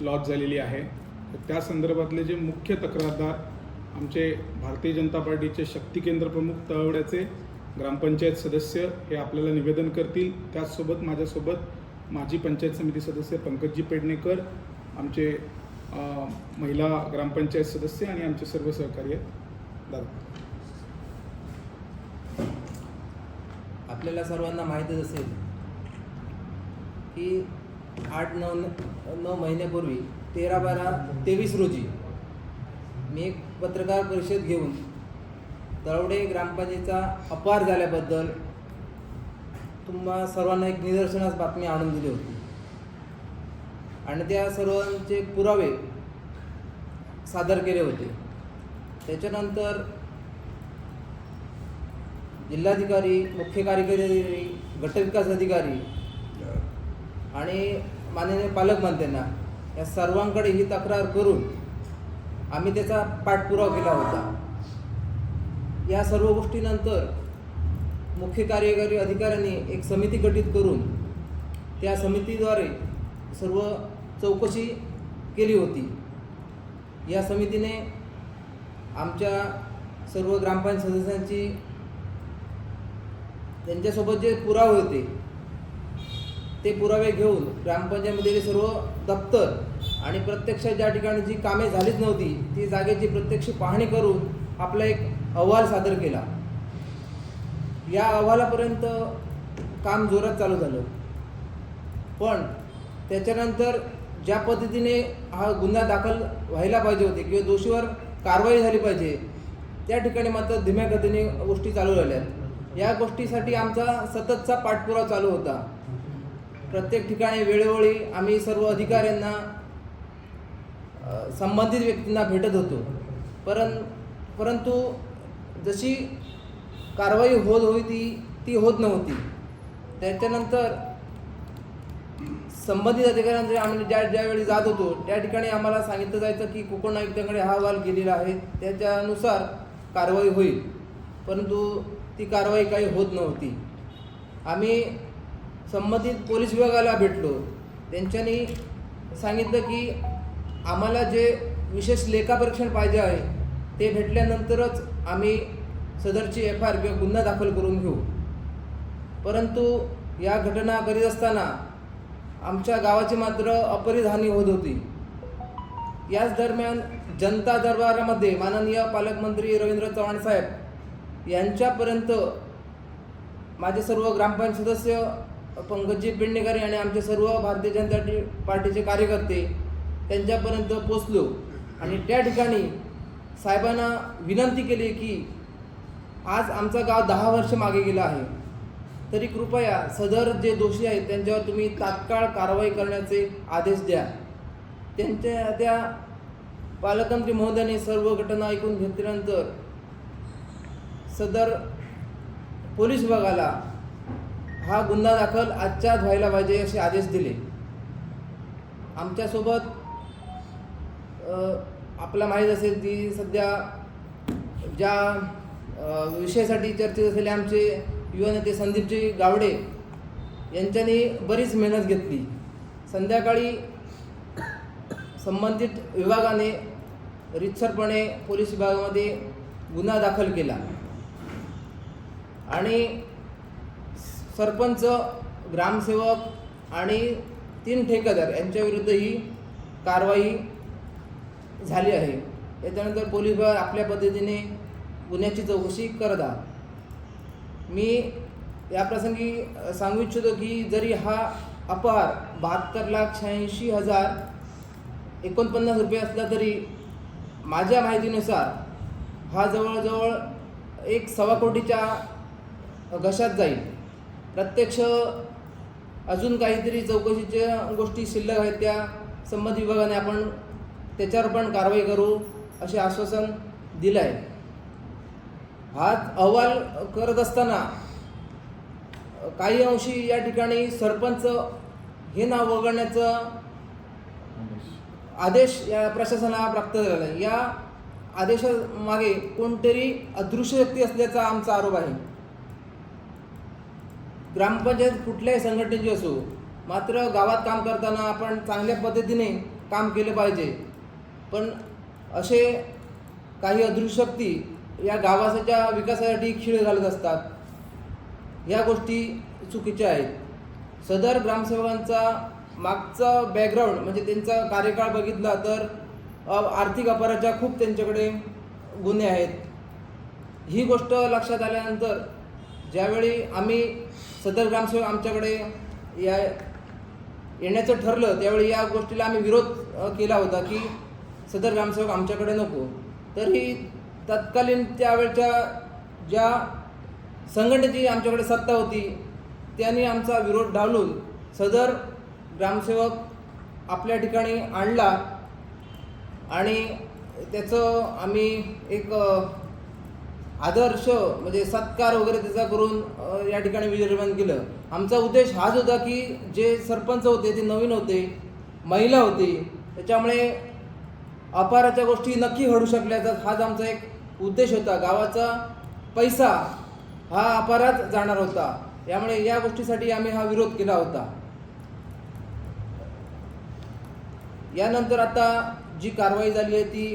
Loss झालेली आहे. तर त्या संदर्भातले जे मुख्य तक्रारदार आमचे भारतीय जनता पार्टीचे शक्ती केंद्र प्रमुख तळवड्याचे ग्रामपंचायत सदस्य हे आपल्याला निवेदन करतील. त्याचसोबत माझ्यासोबत माजी पंचायत समिती सदस्य पंकजी पेडणेकर आमचे महिला ग्रामपंचायत सदस्य आणि आमचे सर्व सहकार्य दादा. आपल्याला सर्वांना माहीतच असेल की आठ नऊ नऊ महिन्यापूर्वी तेरा बारा तेवीस रोजी मी एक पत्रकार परिषद घेऊन तळवडे ग्रामपंचायतीचा अपार झाल्याबद्दल तुम्हा सर्वांना एक निदर्शनास बातमी आणून दिली होती. आणि त्या सर्वांचे पुरावे सादर केले होते. त्याच्यानंतर जिल्हाधिकारी मुख्य कार्यकारी अधिकारी गटविकास अधिकारी आणि माननीय पालकमंत्र्यांना या सर्वांकडे ही तक्रार करून आम्ही त्याचा पाठपुरावा केला होता. या सर्व गोष्टीनंतर मुख्य कार्यकारी अधिकाऱ्यांनी एक समिती गठीत करून त्या समितीद्वारे सर्व चौकशी केली होती. या समितीने आमच्या सर्व ग्रामपंचायत सदस्यांची त्यांच्यासोबत जे पुरावे होते ते पुरावे घेऊन ग्रामपंचायतीमध्ये सर्व दप्तर आणि प्रत्यक्ष ज्या ठिकाणी जी कामे झालीच नव्हती ती जागेची प्रत्यक्ष पाहणी करून आपला एक अहवाल सादर केला. या अहवालापर्यंत काम जोरात चालू झालं. पण त्याच्यानंतर ज्या पद्धतीने हा गुन्हा दाखल व्हायला पाहिजे होते किंवा दोषीवर कारवाई झाली पाहिजे त्या ठिकाणी मात्र धीम्या गतीने गोष्टी चालू राहिल्या. या गोष्टीसाठी आमचा सततचा पाठपुरावा चालू होता. प्रत्येक ठिकाणी वेळोवेळी आम्ही सर्व अधिकाऱ्यांना संबंधित व्यक्तींना भेटत होतो. परं परंतु जशी कारवाई होत होती ती होत नव्हती. त्याच्यानंतर संबंधित अधिकाऱ्यांचे आम्ही ज्या ज्यावेळी जात होतो त्या ठिकाणी आम्हाला सांगितलं जायचं की कोकण आयुक्तांकडे हा अहवाल गेलेला आहे त्याच्यानुसार कारवाई होईल. परंतु ती कारवाई काही होत नव्हती. आम्ही संबंधित पोलीस विभागाला भेटलो. त्यांच्यानी सांगितलं की आम्हाला जे विशेष लेखापरीक्षण पाहिजे आहे ते भेटल्यानंतरच आम्ही सदरची एफ आर किंवा गुन्हा दाखल करून घेऊ. परंतु या घटना करीत असताना आमच्या गावाची मात्र अपरिधानी होत होती. याच दरम्यान जनता दरबारामध्ये माननीय पालकमंत्री रवींद्र चव्हाण साहेब यांच्यापर्यंत माझे सर्व ग्रामपंचायत सदस्य पंकजी पेडणेकर आणि आमचे सर्व भारतीय जनता पार्टीचे कार्यकर्ते त्यांच्यापर्यंत पोचलो आणि त्या ठिकाणी साहेबांना विनंती केली की आज आमचं गाव दहा वर्ष मागे गेलं आहे. तरी कृपया सदर जे दोषी आहेत त्यांच्यावर तुम्ही तात्काळ कारवाई करण्याचे आदेश द्या. त्यांच्या त्या पालकमंत्री महोदयाने सर्व घटना ऐकून घेतल्यानंतर सदर पोलीस विभागाला हा गुन्हा दाखल आजच्याच व्हायला पाहिजे असे आदेश दिले. आमच्यासोबत आपला माहीत असेल की सध्या ज्या विषयासाठी चर्चेत असलेले आमचे युवा नेते संदीपजी गावडे यांच्यानी बरीच मेहनत घेतली. संध्याकाळी संबंधित विभागाने रितसरपणे पोलीस विभागामध्ये गुन्हा दाखल केला. आणि सरपंच ग्रामसेवक आणि तीन ठेकेदार यांच्याविरुद्ध ही कारवाई झाली आहे. त्याच्यानंतर पोलीस विभाग आपल्या पद्धतीने गुन्ह्याची चौकशी करत आहात मी याप्रसंगी सांगू इच्छितो की जरी हा अपहार बहात्तर लाख शहाऐंशी हजार एकोणपन्नास रुपये असला तरी माझ्या माहितीनुसार हा जवळजवळ एक सव्वा कोटीच्या घशात जाईल. प्रत्यक्ष अजून काहीतरी चौकशीच्या गोष्टी शिल्लक आहेत त्या संबंधित विभागाने आपण त्याच्यावर पण कारवाई करू असे आश्वासन दिलं आहे हा अहवाल करत असताना काही अंशी या ठिकाणी सरपंच हे नाव वगळण्याचं आदेश या प्रशासनाला प्राप्त झालेला आहे. या आदेशामागे कोणतरी अदृश्य व्यक्ती असल्याचा आमचा आरोप आहे. ग्रामपंचायत कुठल्याही संघटनेची असो मात्र गावात काम करताना आपण चांगल्या पद्धतीने काम केलं पाहिजे. पण असे काही अदृशक्ती या गावाच्या विकासासाठी खिळ घालत असतात. या गोष्टी चुकीच्या आहेत. सदर ग्रामसेवकांचा मागचा बॅकग्राऊंड म्हणजे त्यांचा कार्यकाळ बघितला तर आर्थिक अपराच्या खूप त्यांच्याकडे गुन्हे आहेत. ही गोष्ट लक्षात आल्यानंतर ज्यावेळी आम्ही सदर ग्रामसेवक आमच्याकडे या येण्याचं ठरलं त्यावेळी या गोष्टीला आम्ही विरोध केला होता की सदर ग्रामसेवक आमच्याकडे नको. तरी तत्कालीन त्यावेळच्या ज्या संघटनेची आमच्याकडे सत्ता होती त्यांनी आमचा विरोध डावलून सदर ग्रामसेवक आपल्या ठिकाणी आणला आणि त्याचं आम्ही एक आदर्श म्हणजे सत्कार वगैरे त्याचा करून या ठिकाणी विजयमान केलं. आमचा उद्देश हाच होता की जे सरपंच होते ते नवीन होते महिला होती त्याच्यामुळे अपाराच्या गोष्टी नक्की घडू शकल्याचा हाच आमचा एक उद्देश होता. गावाचा पैसा हा अपारात जाणार होता. त्यामुळे या गोष्टीसाठी आम्ही हा विरोध केला होता. यानंतर आता जी कारवाई झाली आहे ती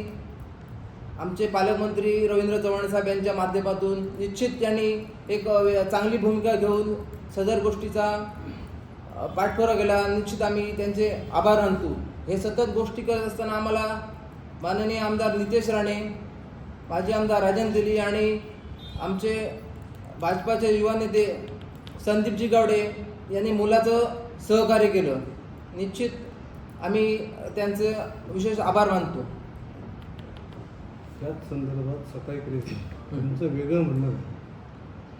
आमचे पालकमंत्री रवींद्र चव्हाण साहेब यांच्या माध्यमातून निश्चित त्यांनी एक चांगली भूमिका घेऊन सदर गोष्टीचा पाठपुरा केला. निश्चित आम्ही त्यांचे आभार मानतो. हे सतत गोष्टी करत असताना आम्हाला माननीय आमदार नितेश राणे माजी आमदार राजन दिली आणि आमचे भाजपाचे युवा नेते संदीपजी गावडे यांनी मुलाचं सहकार्य केलं. निश्चित आम्ही त्यांचे विशेष आभार मानतो. त्याच संदर्भात सकाळी क्रेज तुमचं वेगळं म्हणणं आहे.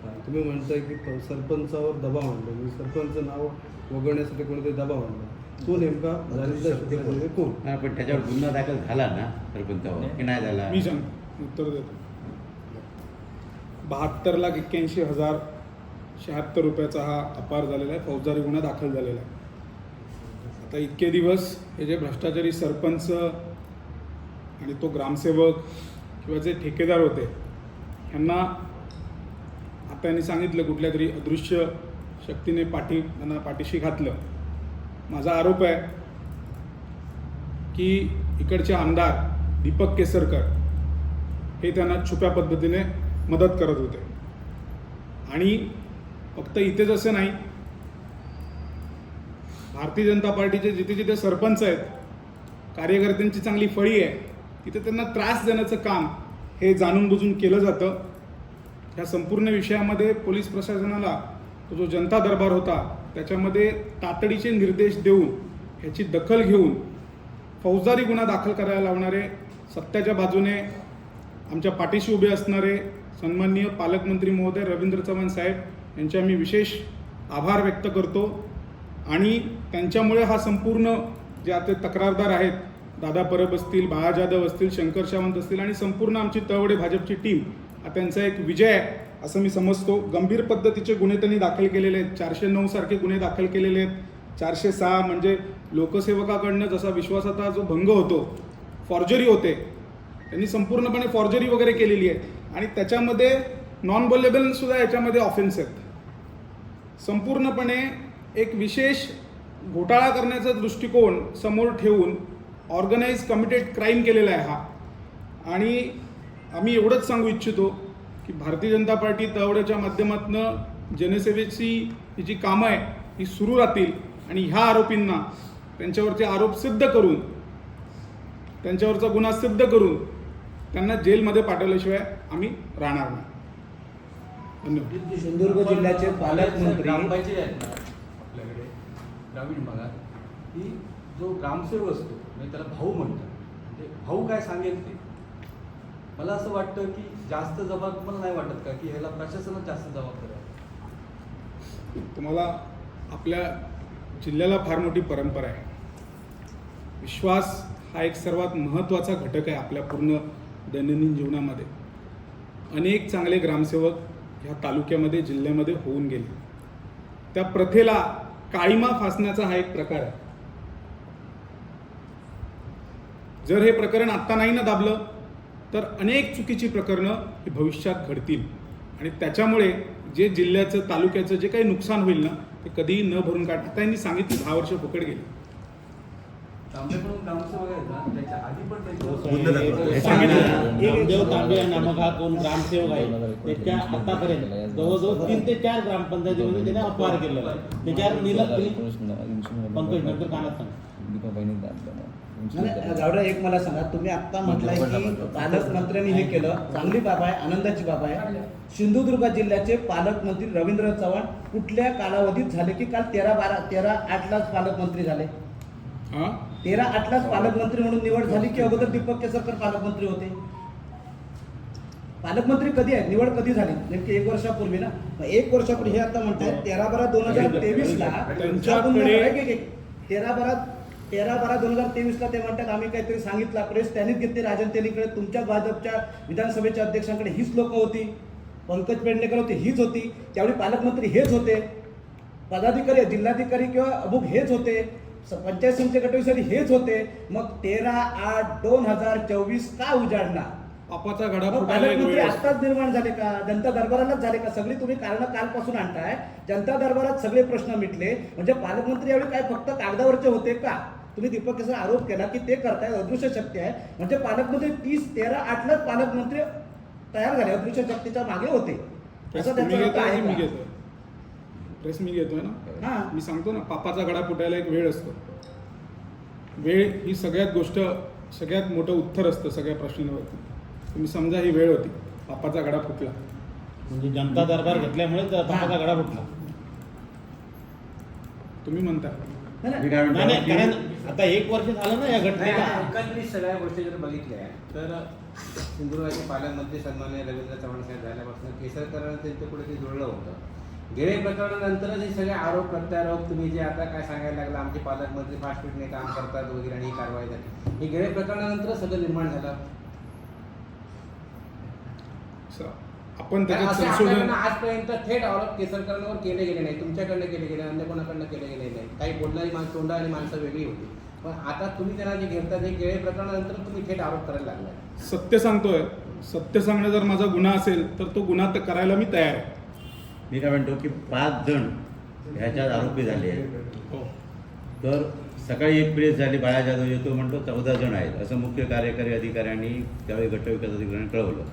काय तुम्ही म्हणताय की सरपंचावर दबाव आणला. म्हणजे सरपंच नाव वगळण्यासाठी कोणीतरी दबाव आणला. तो नेमका कोण? हा, पण त्याच्यावर गुन्हा दाखल झाला ना सरपंचावर? की नाही झाला? मी सांग. उत्तर देतो. बहात्तर लाख एक्क्याऐंशी हजार शहात्तर रुपयाचा हा अपार झालेला आहे. फौजदारी गुन्हा दाखल झालेला आहे. आता इतके दिवस हे जे भ्रष्टाचारी सरपंच आणि तो ग्रामसेवक किंवा जे ठेकेदार होते ह्यांना आता यांनी सांगितलं कुठल्या तरी अदृश्य शक्तीने पाठी त्यांना पाठीशी घातलं. माझा आरोप आहे की इकडचे आमदार दीपक केसरकर हे त्यांना छुप्या पद्धतीने मदत करत होते. आणि फक्त इथेच असं नाही भारतीय जनता पार्टीचे जिथे जिथे सरपंच आहेत कार्यकर्त्यांची चांगली फळी आहे तिथे त्यांना त्रास देण्याचं काम हे जाणून बुजून केलं जातं. ह्या संपूर्ण विषयामध्ये पोलीस प्रशासनाला तो जो जनता दरबार होता त्याच्यामध्ये तातडीचे निर्देश देऊन ह्याची दखल घेऊन फौजदारी गुन्हा दाखल करायला लावणारे सत्याच्या बाजूने आमच्या पाठीशी उभे असणारे सन्माननीय पालकमंत्री महोदय रवींद्र चव्हाण साहेब यांचे आम्ही विशेष आभार व्यक्त करतो. आणि त्यांच्यामुळे हा संपूर्ण जे आता तक्रारदार आहेत दादा परब असतील बाळा जाधव असतील शंकर सावंत असतील आणि संपूर्ण आमची तळवडे भाजपची टीम हा त्यांचा एक विजय आहे असं मी समजतो. गंभीर पद्धतीचे गुन्हे त्यांनी दाखल केलेले आहेत. चारशे नऊ सारखे गुन्हे दाखल केलेले आहेत. चारशे सहा म्हणजे लोकसेवकाकडनं जसा विश्वासाचा जो भंग होतो फॉर्जरी होते त्यांनी संपूर्णपणे फॉर्जरी वगैरे केलेली आहे. आणि त्याच्यामध्ये नॉन बोलेबल सुद्धा याच्यामध्ये ऑफेन्स आहेत. संपूर्णपणे एक विशेष घोटाळा करण्याचा दृष्टिकोन समोर ठेवून ऑर्गनाईज कमिटेड क्राईम केलेला आहे हा. आणि आम्ही एवढंच सांगू इच्छितो की भारतीय जनता पार्टी तळवड्याच्या माध्यमातून जनसेवेची ही जी कामं आहे ही सुरू राहतील आणि ह्या आरोपींना त्यांच्यावरचे आरोप सिद्ध करून त्यांच्यावरचा गुन्हा सिद्ध करून त्यांना जेलमध्ये पाठवल्याशिवाय आम्ही राहणार नाही. धन्यवाद. सिंधुदुर्ग जिल्ह्याचे पालकमंत्री ग्रामपंचायत आपल्याकडे ग्रामीण भागात की जो ग्रामसेवक असतो म्हणजे त्याला भाऊ म्हणतात. म्हणजे भाऊ काय सांगेल ते? मला असं वाटतं की जास्त जबाब मला नाही वाटत का की ह्याला प्रशासनात जास्त जबाबदारी आहे तुम्हाला आपल्या जिल्ह्याला फार मोठी परंपरा आहे. विश्वास हा एक सर्वात महत्त्वाचा घटक आहे आपल्या पूर्ण दैनंदिन जीवनामध्ये. अनेक चांगले ग्रामसेवक ह्या तालुक्यामध्ये जिल्ह्यामध्ये होऊन गेले. त्या प्रथेला काळीमा फासण्याचा हा एक प्रकार आहे. जर हे प्रकरण आत्ता नाही ना दाबलं तर अनेक चुकीची प्रकरणं ही भविष्यात घडतील. आणि त्याच्यामुळे जे जिल्ह्याचं तालुक्याचं जे काही नुकसान होईल ना ते कधीही न भरून काढ. आता यांनी सांगितलं दहा वर्ष फुकट गेली. तांबेकडून ग्रामसेवक आहेत ना त्याच्या आधी पण हे तांबे नामक हा कोण ग्रामसेवक आहे. त्याच्या आतापर्यंत जवळजवळ तीन ते चार ग्रामपंचायतीमध्ये त्याने अपहार केलेला आहे. त्याच्यावर निलंबनी पंकज नंतर कानात सांग. गावडा एक मला सांगा तुम्ही आता म्हटलंय की पालकमंत्र्यांनी हे केलं. चांगली बाब आहे आनंदाची बाब आहे. सिंधुदुर्ग जिल्ह्याचे पालकमंत्री रवींद्र चव्हाण कुठल्या कालावधीत झाले की काल तेरा बारा तेरा आठलाच पालकमंत्री झाले? हा? तेरा आठलाच पालकमंत्री म्हणून निवड झाली की अगोदर दीपक केसरकर पालकमंत्री होते? पालकमंत्री कधी आहेत? निवड कधी झाली? नेमकी एक वर्षापूर्वी ना? एक वर्षापूर्वी हे आता म्हणतात तेरा बारा दोन हजार तेवीस ला. तेरा बारा तेरा बारा दोन हजार तेवीस ला ते म्हणतात आम्ही काहीतरी सांगितलं प्रेस त्यांनीच घेतली राजन तेलीकडे तुमच्या भाजपच्या विधानसभेच्या अध्यक्षांकडे हीच लोक होती पंकज पेडणेकर होते हीच होती त्यावेळी पालकमंत्री हेच होते पदाधिकारी जिल्हाधिकारी किंवा अमुक हेच होते पंचायत समिती गटविषयी हेच होते मग तेरा आठ दोन हजार चोवीस का उजाडला पापाचा घडा पालकमंत्री. आत्ताच निर्माण झाले का? जनता दरबारालाच झाले का? सगळी तुम्ही कारण कालपासून आणताय जनता दरबारात सगळे प्रश्न मिटले म्हणजे पालकमंत्री यावेळी काय फक्त कागदावरचे होते का? तुम्ही दीपक केसर आरोप केला की ते करताय अदृश्य शक्ती आहे. म्हणजे पालकमंत्री तीस तेरा आठलाच पालकमंत्री तयार झाले अदृश्य शक्तीच्या मागे होते. प्रेस असं त्याचा मी? घेतोय. प्रेस मी घेतोय ना? हा. मी सांगतो ना पापाचा घडा फुटायला एक वेळ असतो. वेळ ही सगळ्यात गोष्ट सगळ्यात मोठं उत्तर असतं सगळ्या प्रश्नांवरती. तुम्ही समजा ही वेळ होती पापाचा घडा फुटला. म्हणजे जनता दरबार घेतल्यामुळे पापाचा गडा फुटला. तुम्ही म्हणता. मी काय नाही नाही म्हणतो कारण की आता एक वर्ष झालं ना या घटनेला. सगळ्या गोष्टी जर बघितल्या तर सिंधुदुर्गाचे पालकमंत्री सन्मान्य रवींद्र चव्हाण साहेब झाल्यापासून केसरकरांना त्यांच्या पुढे ते जुळलं होतं. गेले प्रकरणानंतरच हे सगळे आरोप प्रत्यारोप तुम्ही जे आता काय सांगायला लागला आमचे पालकमंत्री फास्ट फूडने काम करतात वगैरे आणि ही कारवाई झाली. हे गेले प्रकरणानंतरच सगळं निर्माण झालं. आपण तर त्याच्यात असे संशोधन आपल्याकडनं आजपर्यंत थेट आरोप केसरकरांवर केले गेले नाही तुमच्याकडनं केले गेले अन्य कोणाकडनं केले गेले नाही. काही बोलणारी माणसं तोंडा आणि माणसं वेगळी होती. पण आता तुम्ही त्यांना जे घेता ते गेले प्रकरणानंतर तुम्ही थेट आरोप करायला लागलाय. सत्य सांगतोय. सत्य सांगणं जर माझा गुन्हा असेल तर तो गुन्हा तर करायला मी तयार आहे. मी काय म्हणतो की पाच जण ह्याच्यात आरोपी झाले आहेत. हो. तर सकाळी एक प्रेस झाली बाळा जाधव येतो म्हणतो चौदा जण आहेत. असं मुख्य कार्यकारी अधिकाऱ्यांनी त्यावेळी गटविकास अधिकाऱ्यांनी कळवलं.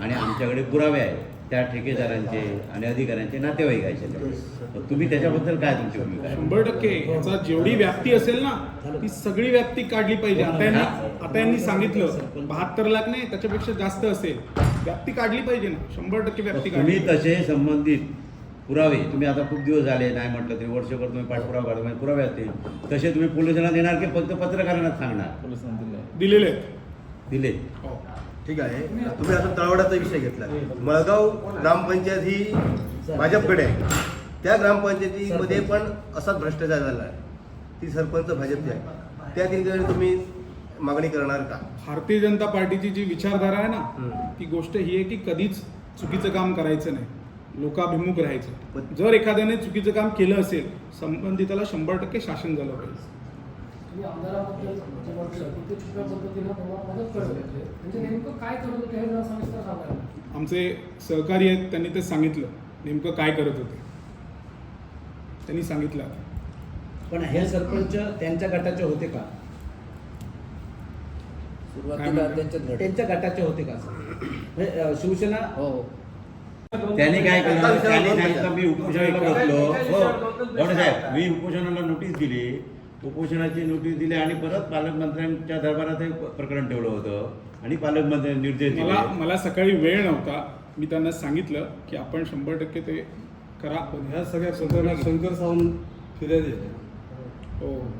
आणि आमच्याकडे पुरावे आहेत. त्या ठेकेदारांचे आणि अधिकाऱ्यांचे नातेवाईक आहेत तर तुम्ही त्याच्याबद्दल काय तुमची भूमिका आहे? शंभर टक्के. याचा जेवढी व्याप्ती असेल ना ती सगळी व्याप्ती काढली पाहिजे. आता यांनी आता यांनी सांगितलं बहात्तर लाख नाही त्याच्यापेक्षा जास्त असेल. व्याप्ती काढली पाहिजे ना. शंभर टक्के व्याप्ती काढली. तुम्ही तसे संबंधित पुरावे तुम्ही आता खूप दिवस झाले नाही म्हटलं तरी वर्षभर तुम्ही पाठपुरावा काढतो म्हणजे पुरावे असतील. तसे तुम्ही पोलिसांना देणार की फक्त पत्रकारांना सांगणार? दिलेले आहेत. दिले हो. ठीक आहे? तुम्ही आता तळवड्याचा विषय घेतला. मळगाव ग्रामपंचायत ही भाजपकडे आहे. त्या ग्रामपंचायतीमध्ये पण असाच भ्रष्टाचार झाला आहे. ती सरपंच भाजपची आहे त्या ठिकाणी तुम्ही मागणी करणार का? भारतीय जनता पार्टीची जी विचारधारा आहे ना. ती गोष्ट ही आहे की कधीच चुकीचं काम करायचं नाही. लोकाभिमुख राहायचं पण- जर एखाद्याने चुकीचं काम केलं असेल संबंधिताला शंभर टक्के शासन झालं पाहिजे. तुम्ही आमदाराबद्दल जे म्हटलं की ते पद्धतीनं तुम्हाला मदत करत होते म्हणजे नेमकं काय करत होते हे जरा सविस्तर सांगायला आमचे सहकारी आहेत त्यांनी ते सांगितलं. नेमकं काय करत होते? त्यांनी सांगितलं पण हे सरपंच त्यांच्या गटाचे होते का? सुरुवातीला घडलं. त्यांच्या गटाचे होते का? म्हणजे, शिवसेना? हो. त्यांनी काय केलं? त्यांनी सांगितलं मी उपोषणाला बसलो हो. साहेब मी उपोषणाला नोटीस दिली. उपोषणाची नोटीस दिली आणि परत पालकमंत्र्यांच्या दरबारात हे प्रकरण ठेवलं होतं. आणि पालकमंत्र्यांनी निर्देश मला दिले. मला सकाळी वेळ नव्हता. मी त्यांना सांगितलं की आपण शंभर टक्के ते करा. पण ह्या सगळ्या प्रकरणात शंकर सावंत फिर्यादी हो.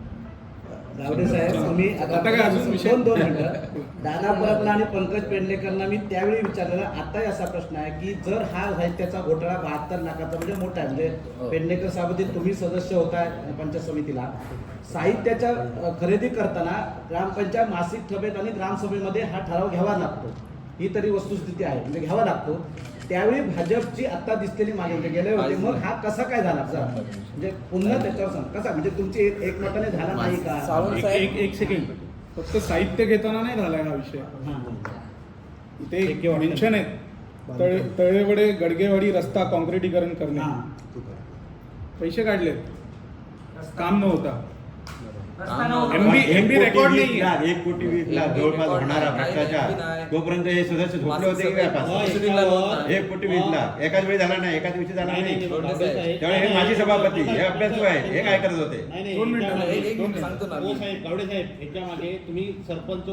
गावडे साहेब तुम्ही आता आता काय अजून विषय? दोन दोन मिनिटं दादा परतला आणि पंकज पेंडलेकरांना मी त्यावेळी विचारलेला आताही असा प्रश्न आहे की जर हा साहित्याचा घोटाळा बहात्तर लाखाचा म्हणजे मोठा आहे म्हणजे हो. पेंडलेकर साहेब तुम्ही सदस्य होताय पंचायत समितीला साहित्याच्या खरेदी करताना ग्रामपंचायत मासिक सभेत आणि ग्रामसभेमध्ये हा ठराव घ्यावा लागतो ही तरी वस्तुस्थिती आहे म्हणजे घ्यावा लागतो त्यावेळी भाजपची आता दिसलेली मागणी म्हणजे गेले होते मग हा कसा काय झाला? म्हणजे पुन्हा त्याच्यावर सांग कसा? म्हणजे तुमची एक- एकमताने झाला नाही का? एक एक सेकंड फक्त साहित्य घेताना नाही झालाय हा विषय. हां. इथे मेन्शन आहेत तळे तळेवडे गडगेवाडी रस्ता काँक्रिटीकरण करणे. पैसे काढले काम नव्हता. एमबी रेकॉर्ड कोटी नाही एक कोटी वीस लाख जवळपास होणारा भ्रष्टाचार. तोपर्यंत हे सदस्य झोपले होते की एक कोटी वीस लाख. एकाच वेळी झाला नाही एकाच दिवशी झाला नाही. त्यावेळी हे माजी सभापती हे अभ्यासू आहेत हे काय करत होते? दोन मिनिटं, सांगतो ना. हो. साहेब गावडे साहेब याच्या मागे तुम्ही सरपंच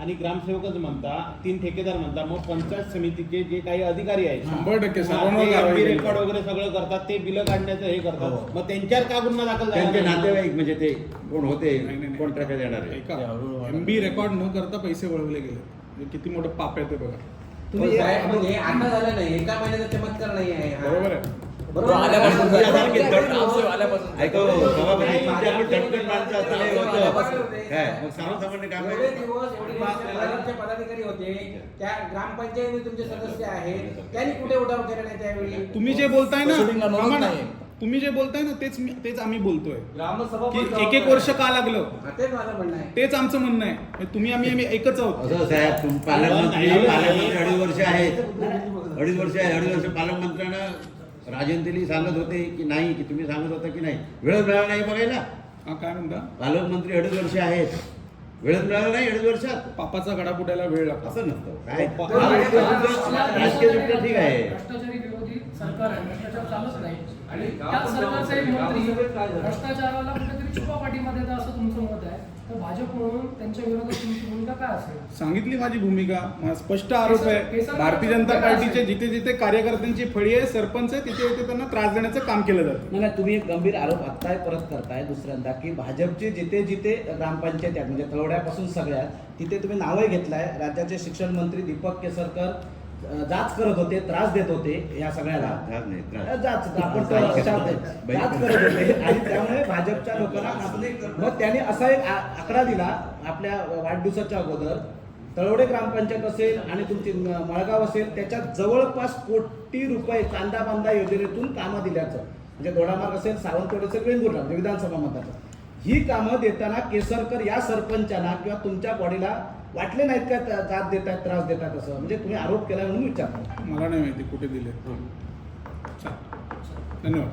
आणि ग्रामसेवकच म्हणता तीन ठेकेदार म्हणता मग पंचायत समितीचे जे काही अधिकारी आहेत शंभर टक्के हा, सर्वांवर ते कारवाई MB केली. रेकॉर्ड वगैरे सगळं करतात ते बिलं काढण्याचं हे करतात हो. मग त्यांच्यावर का गुन्हा दाखल झाला त्यांचे नाही? नातेवाईक म्हणजे ते कोण होते नाही, नाही, कोण नाही. ट्रॅफिक देणार आहे ऐका एमबी रेकॉर्ड न करता पैसे वळवले गेले म्हणजे किती मोठं पाप आहे ते बघा तुम्ही साहेब, पण हे आता झालं नाही एका महिन्याचा चमत्कार नाही आहे हा. बरोबर आहे आहे. पदाधिकारी होते. त्या तुमचे सदस्य आहेत. त्यांनी कुठे उठाव केला नाही त्यावेळी? तुम्ही जे बोलताय ना. तुम्ही जे बोलताय ना तेच तेच आम्ही बोलतोय. ग्रामसभा की एक एक वर्ष का लागलं? हा, तेच माझं म्हणणं आहे. तेच आमचं म्हणणं आहे. तुम्ही आम्ही आम्ही एकच आहोत. असं साहेब तुम पालकमंत्री. पालकमंत्री अडीच वर्ष आहेत. अडीच वर्ष आहे. अडीच वर्ष पालकमंत्र्यांना राजेंद्रली सांगत होते की नाही की तुम्ही सांगत होता की नाही. वेळ मिळाला नाही बघायला. हा काय म्हणता? पालकमंत्री अडीच वर्ष आहेत. वेळच मिळाला नाही अडीच वर्षात. पापाचा गडा फुटायला वेळ लागतो. असं नसतं. काय? राजकीय सुट्ट्या ठीक आहे. भ्रष्टाचारी विरोधी सरकार आहे. भ्ष्टाचार चालत नाही. आणि त्या सरकारचा एक मंत्री? भ्ष्टाचाराला कुठेतरी छुपा पाठीमध्ये येतं असं तुमचं मत आहे? तर भाजप म्हणून त्यांच्या विरोधात तुमची भूमिका काय असेल? सांगितली माझी भूमिका. माझा स्पष्ट आरोप आहे. भारतीय जनता पार्टीचे जिथे जिथे कार्यकर्त्यांची फळी आहे सरपंच आहे तिथे तिथे त्यांना त्रास देण्याचं काम केलं जातं. नाही नाही, तुम्ही एक गंभीर आरोप आत्ताही परत करताय दुसऱ्यांदा की भाजपचे जिथे जिथे ग्रामपंचायत आहेत म्हणजे तळवड्यापासून सगळ्यात तिथे तुम्ही नावही घेतलाय. राज्याचे शिक्षण मंत्री दीपक केसरकर जाच करत होते त्रास देत होते या सगळ्याला. जाच आपण. जाच करत होते. आणि त्यामुळे भाजपच्या लोकांना मग त्यांनी असा एक आकडा दिला आपल्या वाढदिवसाच्या अगोदर तळवडे ग्रामपंचायत असेल आणि तुमची मळगाव असेल त्याच्यात जवळपास कोटी रुपये कांदा बांधा योजनेतून कामं दिल्याचं. म्हणजे दोडामार्ग असेल सावंतवाडी असेल वेंगुर्ला म्हणजे विधानसभा मताचं. ही कामं देताना केसरकर या सरपंचांना किंवा तुमच्या बॉडीला वाटले नाहीत का जात देतात त्रास देतात असं? म्हणजे तुम्ही आरोप केला म्हणून विचारतो. मला नाही माहिती कुठे दिले धन्यवाद.